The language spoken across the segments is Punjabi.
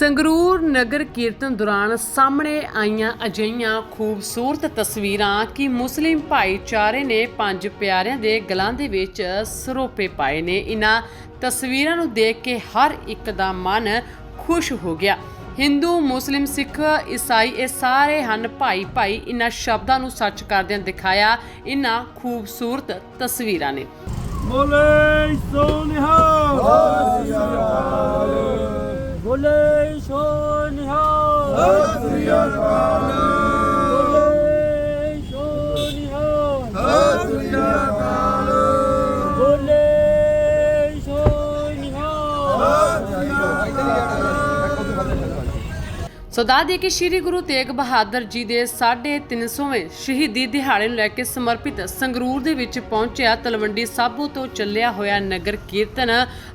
ਸੰਗਰੂਰ ਨਗਰ ਕੀਰਤਨ ਦੌਰਾਨ ਸਾਹਮਣੇ ਆਈਆਂ ਅਜਈਆਂ ਖੂਬਸੂਰਤ ਤਸਵੀਰਾਂ ਕਿ ਮੁਸਲਿਮ ਭਾਈਚਾਰੇ ਨੇ ਪੰਜ ਪਿਆਰਿਆਂ ਦੇ ਗਲਾਂ ਦੇ ਵਿੱਚ ਸਰੋਪੇ ਪਾਏ ਨੇ। ਇਨ੍ਹਾਂ ਤਸਵੀਰਾਂ ਨੂੰ ਦੇਖ ਕੇ ਹਰ ਇੱਕ ਦਾ ਮਨ ਖੁਸ਼ ਹੋ ਗਿਆ। ਹਿੰਦੂ, ਮੁਸਲਿਮ, ਸਿੱਖ, ਈਸਾਈ ਇਹ ਸਾਰੇ ਹਨ ਭਾਈ ਭਾਈ ਇਨ੍ਹਾਂ ਸ਼ਬਦਾਂ ਨੂੰ ਸੱਚ ਕਰਦਿਆਂ ਦਿਖਾਇਆ। ਇਨ੍ਹਾਂ ਖੂਬਸੂਰਤ ਤਸਵੀਰਾਂ ਨੇ। ਬੋਲੇ ਸੋਨਿਹਾ ਸਦਾ ਦੇ ਕਿ ਸ੍ਰੀ ਗੁਰੂ ਤੇਗ ਬਹਾਦਰ ਜੀ ਦੇ 350ਵੇਂ ਸ਼ਹੀਦੀ ਦਿਹਾੜੇ ਨੂੰ ਲੈ ਕੇ ਸਮਰਪਿਤ ਸੰਗਰੂਰ ਦੇ ਵਿੱਚ ਪਹੁੰਚਿਆ ਤਲਵੰਡੀ ਸਾਬੋ ਤੋਂ ਚੱਲਿਆ ਹੋਇਆ ਨਗਰ ਕੀਰਤਨ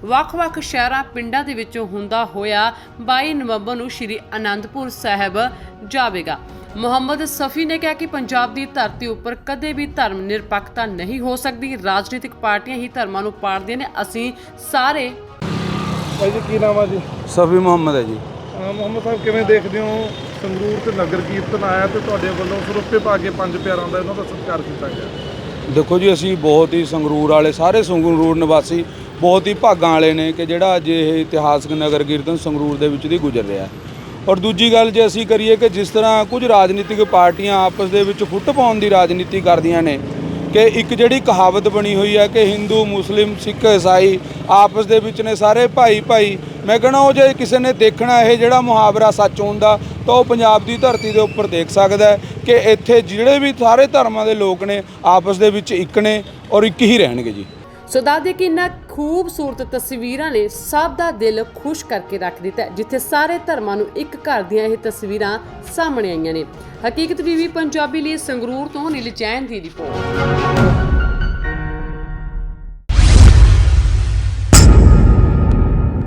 ਵੱਖ-ਵੱਖ ਸ਼ਹਿਰਾਂ ਪਿੰਡਾਂ ਦੇ ਵਿੱਚੋਂ ਹੁੰਦਾ ਹੋਇਆ 22 ਨਵੰਬਰ ਨੂੰ ਸ੍ਰੀ ਆਨੰਦਪੁਰ ਸਾਹਿਬ ਜਾਵੇਗਾ। ਮੁਹੰਮਦ ਸਫੀ ਨੇ ਕਿਹਾ ਕਿ ਪੰਜਾਬ ਦੀ ਧਰਤੀ ਉੱਪਰ ਕਦੇ ਵੀ ਧਰਮ ਨਿਰਪੱਖਤਾ ਨਹੀਂ ਹੋ ਸਕਦੀ। ਰਾਜਨੀਤਿਕ ਪਾਰਟੀਆਂ ਹੀ ਧਰਮਾਂ ਨੂੰ ਪਾੜਦੀਆਂ ਨੇ। ਅਸੀਂ ਸਾਰੇ ਭਾਈ ਜੀ ਕੀ ਨਾਮ ਆ ਜੀ? ਸਫੀ ਮੁਹੰਮਦ ਹੈ ਜੀ। ਮੁਹੰਮਦ ਸਾਹਿਬ, ਕਿਵੇਂ ਦੇਖਦੇ ਹੋ ਸੰਗਰੂਰ ਤੇ ਨਗਰ ਕੀਰਤਨ ਆਇਆ ਤੇ ਤੁਹਾਡੇ ਵੱਲੋਂ ਸਰੋਪੇ ਪਾ ਕੇ ਪੰਜ ਪਿਆਰਾਂ ਦਾ ਇਹਨਾਂ ਦਾ ਸਤਿਕਾਰ ਕੀਤਾ ਗਿਆ? ਦੇਖੋ ਜੀ, ਅਸੀਂ ਬਹੁਤ ਹੀ ਸੰਗਰੂਰ ਵਾਲੇ, ਸਾਰੇ ਸੰਗਰੂਰ ਨਿਵਾਸੀ ਬਹੁਤ ਹੀ ਭਾਗਾਂ ਵਾਲੇ ਨੇ ਕਿ ਜਿਹੜਾ ਅੱਜ ਇਹ ਇਤਿਹਾਸਕ ਨਗਰ ਕੀਰਤਨ ਸੰਗਰੂਰ ਦੇ ਵਿੱਚ ਦੀ ਗੁਜ਼ਰ ਰਿਹਾ। ਔਰ ਦੂਜੀ ਗੱਲ ਜੇ ਅਸੀਂ ਕਰੀਏ ਕਿ ਜਿਸ ਤਰ੍ਹਾਂ ਕੁਝ ਰਾਜਨੀਤਿਕ ਪਾਰਟੀਆਂ ਆਪਸ ਦੇ ਵਿੱਚ ਫੁੱਟ ਪਾਉਣ ਦੀ ਰਾਜਨੀਤੀ ਕਰਦੀਆਂ ਨੇ ਕਿ ਇੱਕ ਜਿਹੜੀ ਕਹਾਵਤ ਬਣੀ ਹੋਈ ਹੈ ਕਿ ਹਿੰਦੂ, ਮੁਸਲਿਮ, ਸਿੱਖ, ਈਸਾਈ ਆਪਸ ਦੇ ਵਿੱਚ ਨੇ ਸਾਰੇ ਭਾਈ ਭਾਈ। ਮੈਂ ਕਹਣਾ ਉਹ ਜੇ ਕਿਸੇ ਨੇ ਦੇਖਣਾ ਇਹ ਜਿਹੜਾ ਮੁਹਾਵਰਾ ਸੱਚ ਹੁੰਦਾ ਤਾਂ ਉਹ ਪੰਜਾਬ ਦੀ ਧਰਤੀ ਦੇ ਉੱਪਰ ਦੇਖ ਸਕਦਾ ਹੈ ਕਿ ਇੱਥੇ ਜਿਹੜੇ ਵੀ ਸਾਰੇ ਧਰਮਾਂ ਦੇ ਲੋਕ ਨੇ, ਆਪਸ ਦੇ ਵਿੱਚ ਇੱਕ ਨੇ ਔਰ ਇੱਕ ਹੀ ਰਹਿਣਗੇ ਜੀ। ਸੋ ਦੱਸਦੇ ਕਿ ਇਹਨਾਂ ਖੂਬਸੂਰਤ ਤਸਵੀਰਾਂ ਨੇ ਸਭ ਦਾ ਦਿਲ ਖੁਸ਼ ਕਰਕੇ ਰੱਖ ਦਿੱਤਾ ਜਿੱਥੇ ਸਾਰੇ ਧਰਮਾਂ ਨੂੰ ਇੱਕ ਘਰ ਦੀਆਂ ਇਹ ਤਸਵੀਰਾਂ ਸਾਹਮਣੇ ਆਈਆਂ ਨੇ। ਹਕੀਕਤ ਟੀਵੀ, ਪੰਜਾਬੀ ਲਈ ਸੰਗਰੂਰ ਤੋਂ ਨੀਲ ਜੈਨ ਦੀ ਰਿਪੋਰਟ।